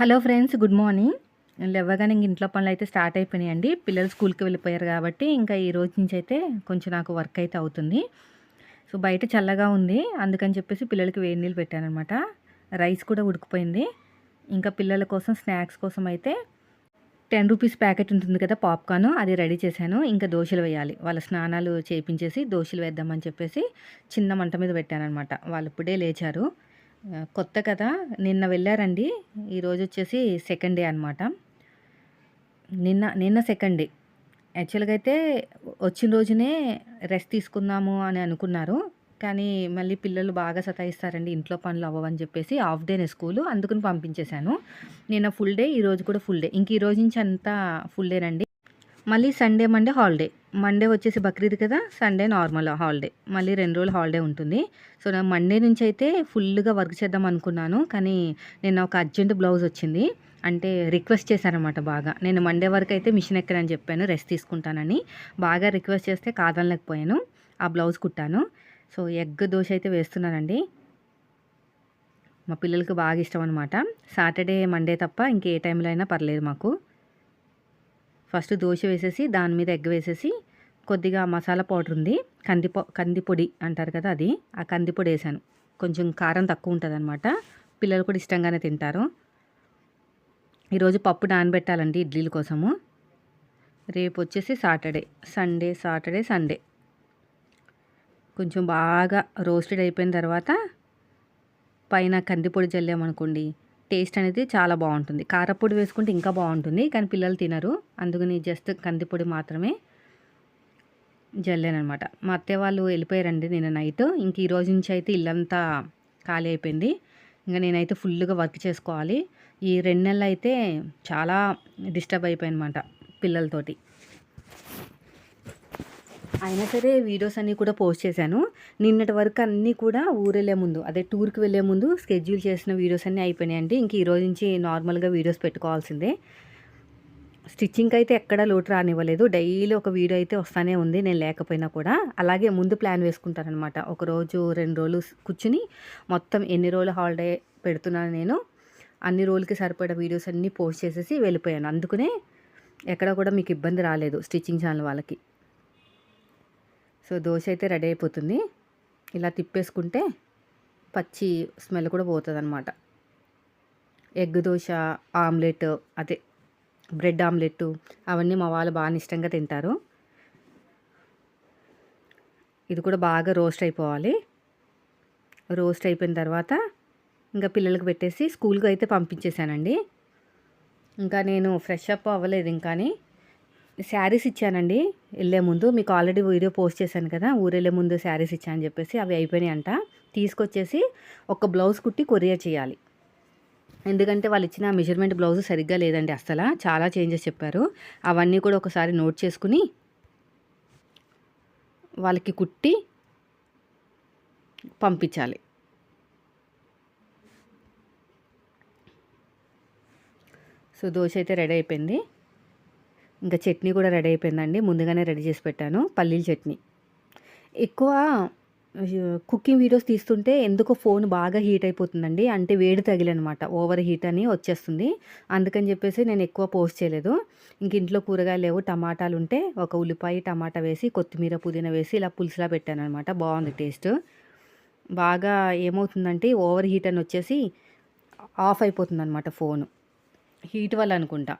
Hello friends good morning. లేవగానే ఇంక ఇంట్లో పనులు అయితే స్టార్ట్ అయిపోయినాయండి. పిల్లలు స్కూల్కి వెళ్ళిపోయారు కాబట్టి ఇంకా ఈ రోజు నుంచి అయితే కొంచెం నాకు వర్క్ అయితే అవుతుంది. సో బయట చల్లగా ఉంది. అందుకని చెప్పేసి పిల్లలకి వేడి నీళ్ళు పెట్టానమాట రైస్ కూడా ఉడికిపోయింది. ఇంకా పిల్లల కోసం స్నాక్స్ కోసం అయితే టెన్ రూపీస్ ప్యాకెట్ ఉంటుంది కదా పాప్కార్న్. అది రెడీ చేశాను. ఇంకా దోశలు వేయాలి. వాళ్ళ స్నానాలు చేయించేసి దోశలు వేద్దామని చెప్పేసి చిన్న మంట మీద పెట్టానమాట వాళ్ళు ఇప్పుడే లేచారు. కొత్త కదా నిన్న వెళ్ళారండి. ఈరోజు వచ్చేసి సెకండ్ డే అనమాట నిన్న నిన్న సెకండ్ డే యాక్చువల్గా అయితే వచ్చిన రోజునే రెస్ట్ తీసుకుందాము అని అనుకున్నారు. కానీ మళ్ళీ పిల్లలు బాగా సతాయిస్తారండి. ఇంట్లో పనులు అవ్వవని చెప్పేసి హాఫ్ డేనే స్కూలు అందుకని పంపించేశాను. నిన్న ఫుల్ డే ఈరోజు కూడా ఫుల్ డే ఇంక ఈ రోజు నుంచి అంతా ఫుల్ డేనండి మళ్ళీ సండే మండే హాలిడే మండే వచ్చేసి బక్రీద్ కదా సండే నార్మల్ హాలిడే మళ్ళీ రెండు రోజులు హాలిడే ఉంటుంది. సో నేను మండే నుంచి అయితే ఫుల్గా వర్క్ చేద్దాం అనుకున్నాను. కానీ నేను ఒక అర్జెంట్ బ్లౌజ్ వచ్చింది. అంటే రిక్వెస్ట్ చేశానమాట బాగా. నేను మండే వరకు అయితే మిషన్ ఎక్కనని చెప్పాను రెస్ట్ తీసుకుంటానని. బాగా రిక్వెస్ట్ చేస్తే కాదనలేకపోయాను ఆ బ్లౌజ్ కుట్టాను. సో ఎగ్ దోశ అయితే వేస్తున్నానండి. మా పిల్లలకి బాగా ఇష్టం అనమాట సాటర్డే మండే తప్ప ఇంకే టైంలో అయినా పర్లేదు మాకు. ఫస్ట్ దోశ వేసేసి దాని మీద ఎగ్ వేసేసి కొద్దిగా మసాలా పౌడర్ ఉంది. కంది కందిపొడి అంటారు కదా అది. ఆ కందిపొడి వేసాను. కొంచెం కారం తక్కువ ఉంటుంది అనమాట పిల్లలు కూడా ఇష్టంగానే తింటారు. ఈరోజు పప్పు నానబెట్టాలండి ఇడ్లీల కోసము. రేపు వచ్చేసి సాటర్డే. Sunday Saturday Sunday. కొంచెం బాగా రోస్టెడ్ అయిపోయిన తర్వాత పైన కందిపొడి చల్లామనుకోండి. టేస్ట్ అనేది చాలా బాగుంటుంది. కారపొడి వేసుకుంటే ఇంకా బాగుంటుంది కానీ పిల్లలు తినరు. అందుకని జస్ట్ కందిపొడి మాత్రమే జల్లేనమాట మా అత్తయ్య వాళ్ళు వెళ్ళిపోయారండి నిన్న నైట్. ఇంక ఈ రోజు నుంచి అయితే ఇల్లంతా ఖాళీ అయిపోయింది. ఇంకా నేనైతే ఫుల్గా వర్క్ చేసుకోవాలి. ఈ రెండు నెలలు అయితే చాలా డిస్టర్బ్ అయిపోయానమాట పిల్లలతోటి. అయినా సరే వీడియోస్ అన్నీ కూడా పోస్ట్ చేశాను. నిన్నటి వరకు అన్నీ కూడా ఊరెళ్ళే ముందు అదే టూర్కి వెళ్ళే ముందు స్కెడ్యూల్ చేసిన వీడియోస్ అన్నీ అయిపోయినాయండి. ఇంక ఈ రోజు నుంచి నార్మల్గా వీడియోస్ పెట్టుకోవాల్సిందే. స్టిచ్చింగ్కి అయితే ఎక్కడా లోటు రానివ్వలేదు. డైలీ ఒక వీడియో అయితే వస్తానే ఉంది నేను లేకపోయినా కూడా. అలాగే ముందు ప్లాన్ వేసుకుంటానమాట ఒక రోజు రెండు రోజులు కూర్చుని మొత్తం ఎన్ని రోజులు హాలిడే పెడుతున్నాను నేను అన్ని రోజులకి సరిపడా వీడియోస్ అన్నీ పోస్ట్ చేసేసి వెళ్ళిపోయాను. అందుకనే ఎక్కడ కూడా మీకు ఇబ్బంది రాలేదు స్టిచ్చింగ్ ఛానల్ వాళ్ళకి. సో దోశ అయితే రెడీ అయిపోతుంది ఇలా తిప్పేసుకుంటే పచ్చి స్మెల్ కూడా పోతుంది అనమాట ఎగ్ దోశ ఆమ్లెట్ అదే బ్రెడ్ ఆమ్లెట్ అవన్నీ మా వాళ్ళు బాగా ఇష్టంగా తింటారు. ఇది కూడా బాగా రోస్ట్ అయిపోవాలి. రోస్ట్ అయిపోయిన తర్వాత ఇంకా పిల్లలకు పెట్టేసి స్కూల్కి అయితే పంపించేశానండి. ఇంకా నేను ఫ్రెష్ అప్ అవ్వలేదు ఇంకాని శారీస్ ఇచ్చానండి. వెళ్ళే ముందు మీకు ఆల్రెడీ వీడియో పోస్ట్ చేశాను కదా ఊరెళ్ళే ముందు శారీస్ ఇచ్చానని చెప్పేసి అవి అయిపోయినాయి అంట తీసుకొచ్చేసి ఒక బ్లౌజ్ కుట్టి కొరియర్ చేయాలి. ఎందుకంటే వాళ్ళు ఇచ్చిన మెజర్మెంట్ బ్లౌజ్ సరిగ్గా లేదండి అసలు చాలా చేంజెస్ చెప్పారు. అవన్నీ కూడా ఒకసారి నోట్ చేసుకుని వాళ్ళకి కుట్టి పంపించాలి. సో దోశ అయితే రెడీ అయిపోయింది. ఇంకా చట్నీ కూడా రెడీ అయిపోయిందండి. ముందుగానే రెడీ చేసి పెట్టాను. పల్లీల చట్నీ. ఎక్కువ కుకింగ్ వీడియోస్ తీస్తుంటే ఎందుకో ఫోన్ బాగా హీట్ అయిపోతుందండి. అంటే వేడి తగిలనమాట. ఓవర్ హీట్ అని వచ్చేస్తుంది. అందుకని చెప్పేసి నేను ఎక్కువ పోస్ట్ చేయలేదు. ఇంక ఇంట్లో కూరగాయలు లేవు. టమాటాలు ఉంటే ఒక ఉల్లిపాయ టమాటా వేసి కొత్తిమీర పుదీనా వేసి ఇలా పులుసులా పెట్టాను అనమాట బాగుంది టేస్ట్. బాగా ఏమవుతుందంటే ఓవర్ హీట్ అని వచ్చేసి ఆఫ్ అయిపోతుంది అనమాట ఫోను. హీట్ వల్ల అనుకుంటా.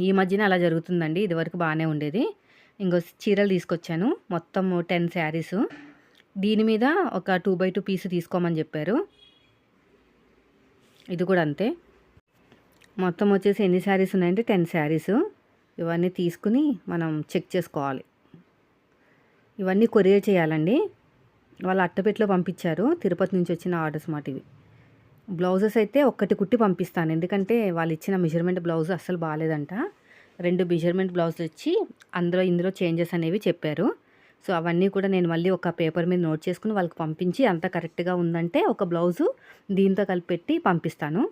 ఈ మధ్యన అలా జరుగుతుందండి. ఇదివరకు బాగానే ఉండేది. ఇంకో చీరలు తీసుకొచ్చాను. మొత్తం టెన్ శారీస్. దీని మీద ఒక టూ బై టూ పీస్ తీసుకోమని చెప్పారు. ఇది కూడా అంతే. మొత్తం వచ్చేసి ఎన్ని శారీస్ ఉన్నాయంటే టెన్ శారీస్. ఇవన్నీ తీసుకుని మనం చెక్ చేసుకోవాలి. ఇవన్నీ కొరియర్ చేయాలండి. వాళ్ళు అట్టపెట్లో పంపించారు. తిరుపతి నుంచి వచ్చిన ఆర్డర్స్ మాట ఇవి బ్లౌజెస్ అయితే ఒక్కటి కుట్టి పంపిస్తాను. ఎందుకంటే వాళ్ళు ఇచ్చిన మెజర్మెంట్ బ్లౌజ్ అస్సలు బాగాలేదంట. రెండు మెజర్మెంట్ బ్లౌజ్ ఇచ్చి అందులో ఇందులో చేంజెస్ అనేవి చెప్పారు. సో అవన్నీ కూడా నేను మళ్ళీ ఒక పేపర్ మీద నోట్ చేసుకుని వాళ్ళకి పంపించి అంత కరెక్ట్గా ఉందంటే ఒక బ్లౌజు దీంతో కలిపి పెట్టి పంపిస్తాను.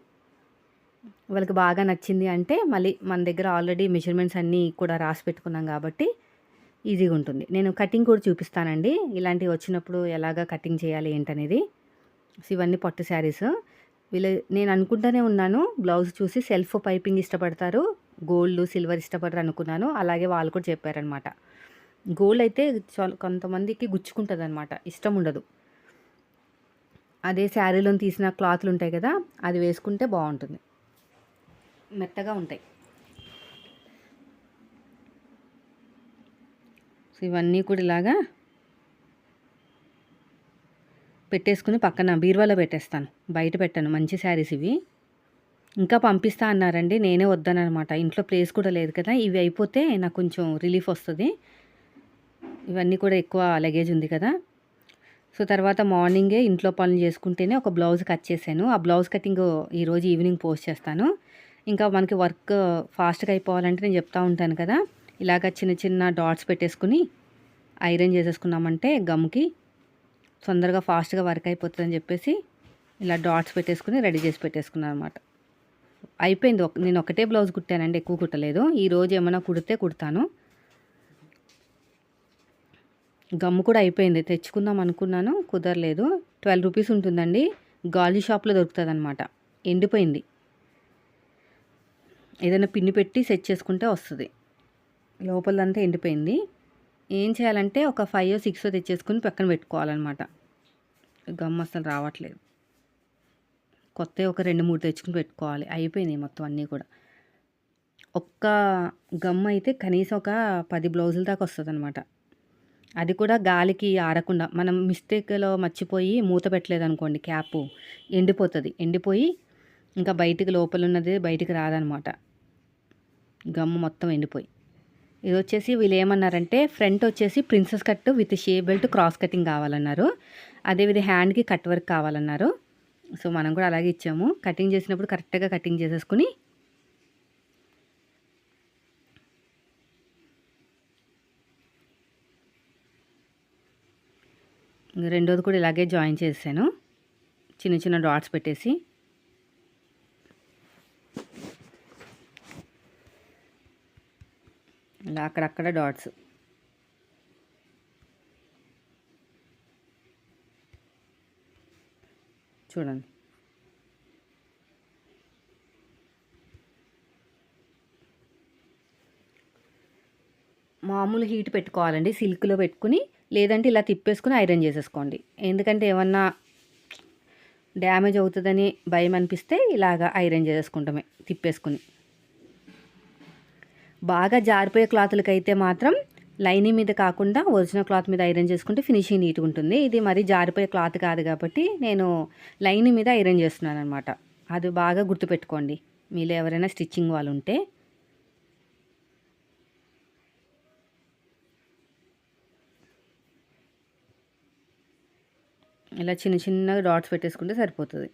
వాళ్ళకి బాగా నచ్చింది అంటే మళ్ళీ మన దగ్గర ఆల్రెడీ మెజర్మెంట్స్ అన్నీ కూడా రాసి పెట్టుకున్నాం కాబట్టి ఈజీగా ఉంటుంది. నేను కటింగ్ కూడా చూపిస్తానండి. ఇలాంటివి వచ్చినప్పుడు ఎలాగా కటింగ్ చేయాలి ఏంటనేది. సో ఇవన్నీ పట్టు శారీస్. వీళ్ళు నేను అనుకుంటూనే ఉన్నాను బ్లౌజ్ చూసి సెల్ఫ్ పైపింగ్ ఇష్టపడతారు గోల్డ్ సిల్వర్ ఇష్టపడరు అనుకున్నాను అలాగే వాళ్ళు కూడా చెప్పారనమాట గోల్డ్ అయితే చాలా కొంతమందికి గుచ్చుకుంటుంది అనమాట ఇష్టం ఉండదు. అదే శారీలో తీసిన క్లాత్లు ఉంటాయి కదా అది వేసుకుంటే బాగుంటుంది. మెత్తగా ఉంటాయి. సో ఇవన్నీ కూడా ఇలాగా పెట్టేసుకుని పక్కన బీరువాలో పెట్టేస్తాను. బయట పెట్టాను. మంచి శారీస్ ఇవి. ఇంకా పంపిస్తా అన్నారండి. నేనే వద్దానమాట. ఇంట్లో ప్లేస్ కూడా లేదు కదా. ఇవి అయిపోతే నాకు కొంచెం రిలీఫ్ వస్తుంది. ఇవన్నీ కూడా ఎక్కువ లగేజ్ ఉంది కదా. సో తర్వాత మార్నింగే ఇంట్లో పనులు చేసుకుంటేనే ఒక బ్లౌజ్ కట్ చేశాను. ఆ బ్లౌజ్ కటింగ్ ఈరోజు ఈవినింగ్ పోస్ట్ చేస్తాను. ఇంకా మనకి వర్క్ ఫాస్ట్గా అయిపోవాలంటే నేను చెప్తా ఉంటాను కదా. ఇలాగ చిన్న చిన్న డాట్స్ పెట్టేసుకుని ఐరన్ చేసేసుకున్నామంటే గమ్కి తొందరగా ఫాస్ట్గా వర్క్ అయిపోతుంది అని చెప్పేసి ఇలా డాట్స్ పెట్టేసుకుని రెడీ చేసి పెట్టేసుకున్నాను అనమాట అయిపోయింది నేను ఒకటే బ్లౌజ్ కుట్టానండి ఎక్కువ కుట్టలేదు. ఈరోజు ఏమైనా కుడితే కుడతాను. గమ్ము కూడా అయిపోయింది తెచ్చుకుందాం అనుకున్నాను కుదరలేదు. ట్వెల్వ్ రూపీస్ ఉంటుందండి గాజు షాప్లో దొరుకుతుంది అనమాట ఎండిపోయింది. ఏదైనా పిన్ని పెట్టి సెట్ చేసుకుంటే వస్తుంది. లోపలంతా ఎండిపోయింది. ఏం చేయాలంటే ఒక ఫైవ్ సిక్స్ తెచ్చేసుకుని పక్కన పెట్టుకోవాలన్నమాట. గమ్ అసలు రావట్లేదు. కొత్త ఒక రెండు మూడు తెచ్చుకుని పెట్టుకోవాలి. అయిపోయినాయి మొత్తం అన్నీ కూడా. ఒక్క గమ్ అయితే కనీసం ఒక పది బ్లౌజుల దాకా వస్తుంది అనమాట అది కూడా గాలికి ఆరకుండా. మనం మిస్టేక్లో మర్చిపోయి మూత పెట్టలేదు అనుకోండి క్యాప్ ఎండిపోతుంది. ఎండిపోయి ఇంకా బయటికి లోపల ఉన్నది బయటికి రాదనమాట గమ్ము మొత్తం ఎండిపోయి. ఇది వచ్చేసి వీళ్ళు ఏమన్నారంటే ఫ్రంట్ వచ్చేసి princess cut with shape belt cross cutting కావాలన్నారు. అదేవిధంగా హ్యాండ్కి కట్ వర్క్ కావాలన్నారు. సో మనం కూడా అలాగే ఇచ్చాము. కటింగ్ చేసినప్పుడు కరెక్ట్గా కటింగ్ చేసేసుకుని రెండోది కూడా ఇలాగే జాయిన్ చేశాను. చిన్న చిన్న డాట్స్ పెట్టేసి ఇలా అక్కడక్కడ డాట్స్. చూడండి. మామూలు హీట్ పెట్టుకోవాలండి సిల్క్లో పెట్టుకుని లేదంటే ఇలా తిప్పేసుకుని ఐరన్ చేసేసుకోండి. ఎందుకంటే ఏమన్నా డ్యామేజ్ అవుతుందని భయం అనిపిస్తే ఇలాగా ఐరన్ చేసేసుకుంటామే తిప్పేసుకుని. బాగా జారిపోయే క్లాతులకైతే మాత్రం లైనింగ్ మీద కాకుండా ఒరిజినల్ క్లాత్ మీద ఐరన్ చేసుకుంటే ఫినిషింగ్ నీట్గా ఉంటుంది. ఇది మరి జారిపోయే క్లాత్ కాదు కాబట్టి నేను లైనింగ్ మీద ఐరన్ చేస్తున్నాను అనమాట అది బాగా గుర్తుపెట్టుకోండి. మీలో ఎవరైనా స్టిచ్చింగ్ వాళ్ళు ఉంటే. ఇలా చిన్న చిన్నగా డాట్స్ పెట్టేసుకుంటే సరిపోతుంది.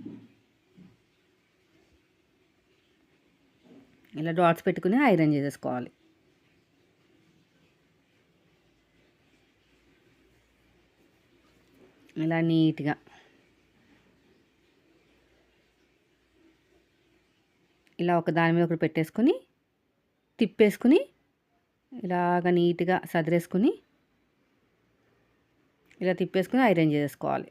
ఇలా డాట్స్ పెట్టుకుని ఐరన్ చేసేసుకోవాలి. ఇలా నీట్గా. ఇలా ఒక దాని మీద ఒకటి పెట్టేసుకుని తిప్పేసుకుని ఇలాగ నీట్గా సదిరేసుకుని ఇలా తిప్పేసుకుని ఐరన్ చేసుకోవాలి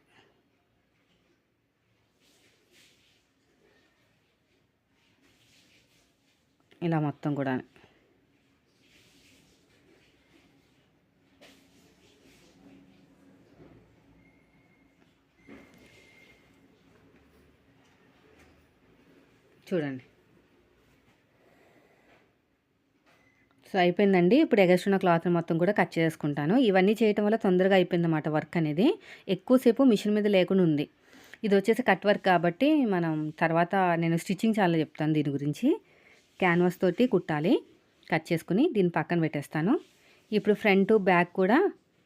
ఇలా మొత్తం కూడా చూడండి. సో అయిపోయిందండి. ఇప్పుడు ఎగస్ట్రున్న క్లాత్ని మొత్తం కూడా కట్ చేసుకుంటాను. ఇవన్నీ చేయటం వల్ల తొందరగా అయిపోయిందన్నమాట వర్క్ అనేది. ఎక్కువసేపు మిషన్ మీద లేకుండా ఉంది. ఇది వచ్చేసి కట్ వర్క్ కాబట్టి మనం తర్వాత నేను స్టిచ్చింగ్ చాలా చెప్తాను దీని గురించి. క్యాన్వాస్ తోటి కుట్టాలి. కట్ చేసుకుని దీన్ని పక్కన పెట్టేస్తాను. ఇప్పుడు ఫ్రంట్ బ్యాక్ కూడా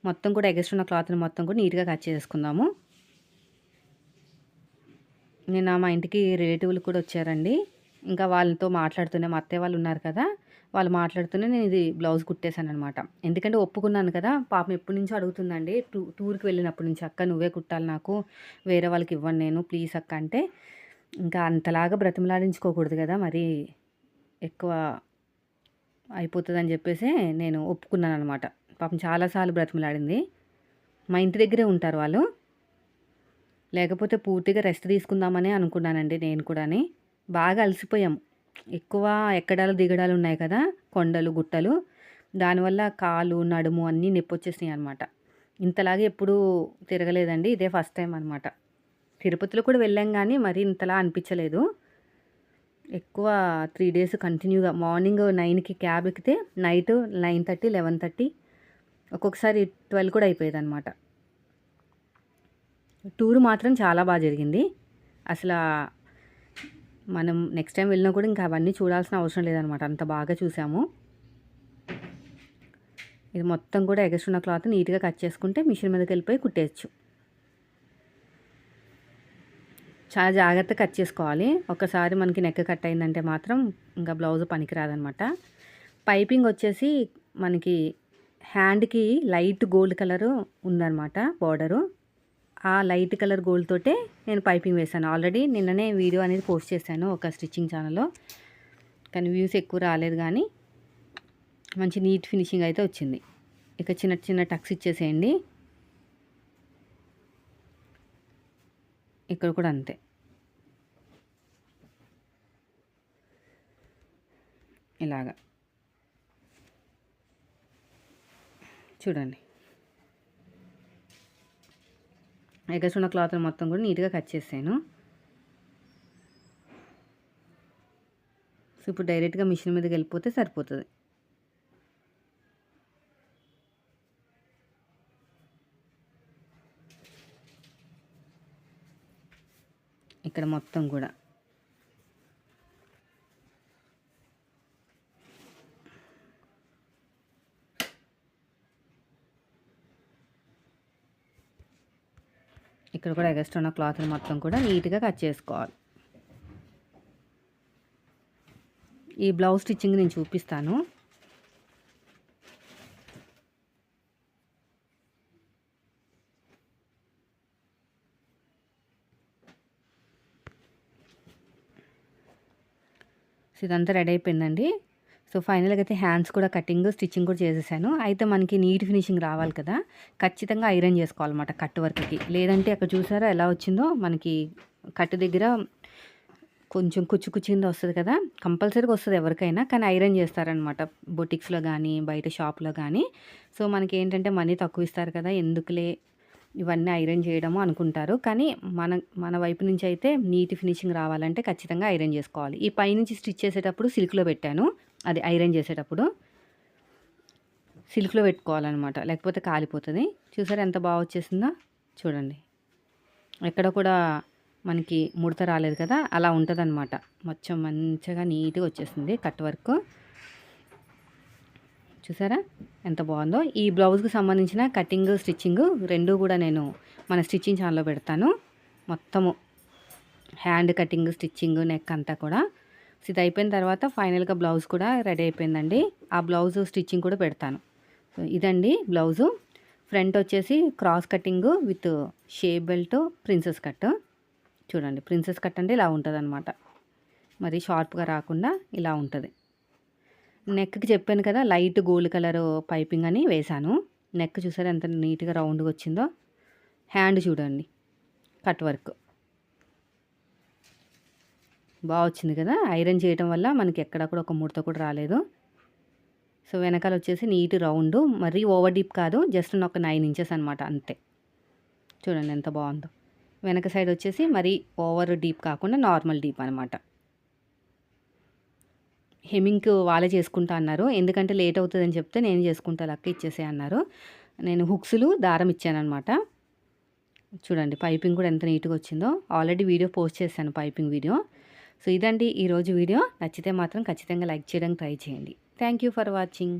మొత్తం కూడా ఎగస్ట్రున్న క్లాత్ని మొత్తం కూడా నీట్గా కట్ చేసుకుందాము. నేను మా ఇంటికి రిలేటివ్లు కూడా వచ్చారండి. ఇంకా వాళ్ళతో మాట్లాడుతూనే మా అత్తయ్య వాళ్ళు ఉన్నారు కదా వాళ్ళు మాట్లాడుతూనే నేను ఇది బ్లౌజ్ కుట్టేశాను అనమాట ఎందుకంటే ఒప్పుకున్నాను కదా పాపం ఎప్పటి నుంచో అడుగుతుందండి. టూ టూర్కి వెళ్ళినప్పటి నుంచి అక్క నువ్వే కుట్టాలి నాకు వేరే వాళ్ళకి ఇవ్వను నేను ప్లీజ్ అక్క అంటే ఇంకా అంతలాగా బ్రతిమలాడించుకోకూడదు కదా మరి. ఎక్కువ అయిపోతుందని చెప్పేసి నేను ఒప్పుకున్నాను అనమాట పాపం చాలాసార్లు బ్రతిమలాడింది. మా ఇంటి దగ్గరే ఉంటారు వాళ్ళు. లేకపోతే పూర్తిగా రెస్ట్ తీసుకుందామని అనుకున్నానండి నేను కూడాని. బాగా అలసిపోయాం. ఎక్కువ ఎక్కడాలు దిగడాలు ఉన్నాయి కదా కొండలు గుట్టలు. దానివల్ల కాలు నడుము అన్నీ నొప్పి వచ్చేసినాయి అనమాట. ఇంతలాగే ఎప్పుడూ తిరగలేదండి ఇదే ఫస్ట్ టైం అనమాట. తిరుపతిలో కూడా వెళ్ళాం కానీ మరీ ఇంతలా అనిపించలేదు. ఎక్కువ త్రీ డేస్ కంటిన్యూగా మార్నింగ్ నైన్కి క్యాబ్ ఎక్కితే night nine thirty eleven thirty ఒక్కొక్కసారి ట్వెల్వ్ కూడా అయిపోయేది అనమాట టూర్ మాత్రం చాలా బాగా జరిగింది. అసలు మనం నెక్స్ట్ టైం వెళ్ళినా కూడా ఇంకా అవన్నీ చూడాల్సిన అవసరం లేదనమాట అంత బాగా చూసాము. ఇది మొత్తం కూడా ఎగసున్న క్లాత్ నీట్గా కట్ చేసుకుంటే మిషన్ మీదకి వెళ్ళిపోయి కుట్టేయచ్చు. చాలా జాగ్రత్తగా కట్ చేసుకోవాలి. ఒకసారి మనకి నెక్ కట్ అయిందంటే మాత్రం ఇంకా బ్లౌజ్ పనికిరాదనమాట పైపింగ్ వచ్చేసి మనకి హ్యాండ్కి లైట్ గోల్డ్ కలరు ఉందన్నమాట బార్డరు. ఆ లైట్ కలర్ గోల్డ్ తోటే నేను పైపింగ్ వేసాను ఆల్రెడీ నిన్ననే వీడియో అనేది పోస్ట్ చేశాను ఒక స్టిచ్చింగ్ ఛానల్లో. కానీ వ్యూస్ ఎక్కువ రాలేదు కానీ మంచి నీట్ ఫినిషింగ్ అయితే వచ్చింది. ఇక చిన్న చిన్న టక్స్ ఇచ్చేసేయండి. ఇక్కడ కూడా అంతే. ఇలాగా. చూడండి. ఎగస్ ఉన్న క్లాత్ మొత్తం కూడా నీట్గా కట్ చేసాను సో ఇప్పుడు డైరెక్ట్గా మిషన్ మీదకి వెళ్ళిపోతే సరిపోతుంది. ఇక్కడ మొత్తం కూడా. ఇక్కడ కూడా ఎగస్ట్ ఉన్న క్లాత్ మొత్తం కూడా నీట్గా కట్ చేసుకోవాలి. ఈ బ్లౌజ్ స్టిచ్చింగ్ నేను చూపిస్తాను. సో ఇదంతా రెడీ అయిపోయిందండి. సో ఫైనల్గా అయితే హ్యాండ్స్ కూడా కటింగ్ స్టిచ్చింగ్ కూడా చేసేసాను. అయితే మనకి నీట్ ఫినిషింగ్ రావాలి కదా. ఖచ్చితంగా ఐరన్ చేసుకోవాలన్నమాట కట్ వర్క్కి. లేదంటే అక్కడ చూసారా ఎలా వచ్చిందో? మనకి కట్ దగ్గర కొంచెం కుచ్చు కుచ్చింది వస్తుంది కదా. కంపల్సరీగా వస్తుంది ఎవరికైనా కానీ ఐరన్ చేస్తారనమాట బొటిక్స్లో కానీ బయట షాప్లో కానీ సో మనకి ఏంటంటే మనీ తక్కువ ఇస్తారు కదా. ఎందుకులే? ఇవన్నీ ఐరన్ చేయడము అనుకుంటారు. కానీ మన మన వైపు నుంచి అయితే నీట్ ఫినిషింగ్ రావాలంటే ఖచ్చితంగా ఐరన్ చేసుకోవాలి. ఈ పైనుంచి స్టిచ్ చేసేటప్పుడు సిల్క్లో పెట్టాను. అది ఐరన్ చేసేటప్పుడు సిల్క్లో పెట్టుకోవాలన్నమాట. లేకపోతే కాలిపోతుంది. చూసారా ఎంత బాగా వచ్చేసిందో? చూడండి. ఎక్కడ కూడా మనకి ముడత రాలేదు కదా? అలా ఉంటుంది అనమాట మొత్తం మంచిగా నీట్గా వచ్చేసింది కట్ వర్క్. చూసారా? ఎంత బాగుందో. ఈ బ్లౌజ్కి సంబంధించిన కటింగ్ స్టిచ్చింగ్ రెండు కూడా నేను మన స్టిచ్చింగ్ ఛానల్లో పెడతాను. మొత్తము హ్యాండ్ కటింగ్ స్టిచ్చింగ్ నెక్ అంతా కూడా. ఇది అయిపోయిన తర్వాత ఫైనల్గా బ్లౌజ్ కూడా రెడీ అయిపోయిందండి. ఆ బ్లౌజ్ స్టిచ్చింగ్ కూడా పెడతాను. సో ఇదండి బ్లౌజు. ఫ్రంట్ వచ్చేసి cross cutting with shape belt princess cut. చూడండి ప్రిన్సెస్ కట్ అంటే ఇలా ఉంటుంది మరి షార్ప్గా రాకుండా ఇలా ఉంటుంది. నెక్కి చెప్పాను కదా లైట్ గోల్డ్ కలర్ పైపింగ్ అని వేశాను. నెక్ చూసారు ఎంత నీట్గా రౌండ్గా వచ్చిందో? హ్యాండ్ చూడండి కట్ వర్క్. బాగా వచ్చింది కదా ఐరన్ చేయడం వల్ల మనకి ఎక్కడ కూడా ఒక ముడత కూడా రాలేదు. సో వెనకాల వచ్చేసి నీట్ రౌండ్ మరీ ఓవర్ డీప్ కాదు జస్ట్ ఒక నైన్ ఇంచెస్ అనమాట అంతే. చూడండి ఎంత బాగుందో. వెనక సైడ్ వచ్చేసి మరీ ఓవర్ డీప్ కాకుండా నార్మల్ డీప్ అనమాట హెమింగ్ వాళ్ళే చేసుకుంటా అన్నారు. ఎందుకంటే లేట్ అవుతుందని చెప్తే నేను చేసుకుంటా లక్క ఇచ్చేసే అన్నారు. నేను హుక్స్లు దారం ఇచ్చానమాట చూడండి పైపింగ్ కూడా ఎంత నీట్గా వచ్చిందో. ఆల్రెడీ వీడియో పోస్ట్ చేశాను పైపింగ్ వీడియో. సో ఇదండి ఈరోజు వీడియో. నచ్చితే మాత్రం ఖచ్చితంగా లైక్ చేయడానికి ట్రై చేయండి. Thank you for watching.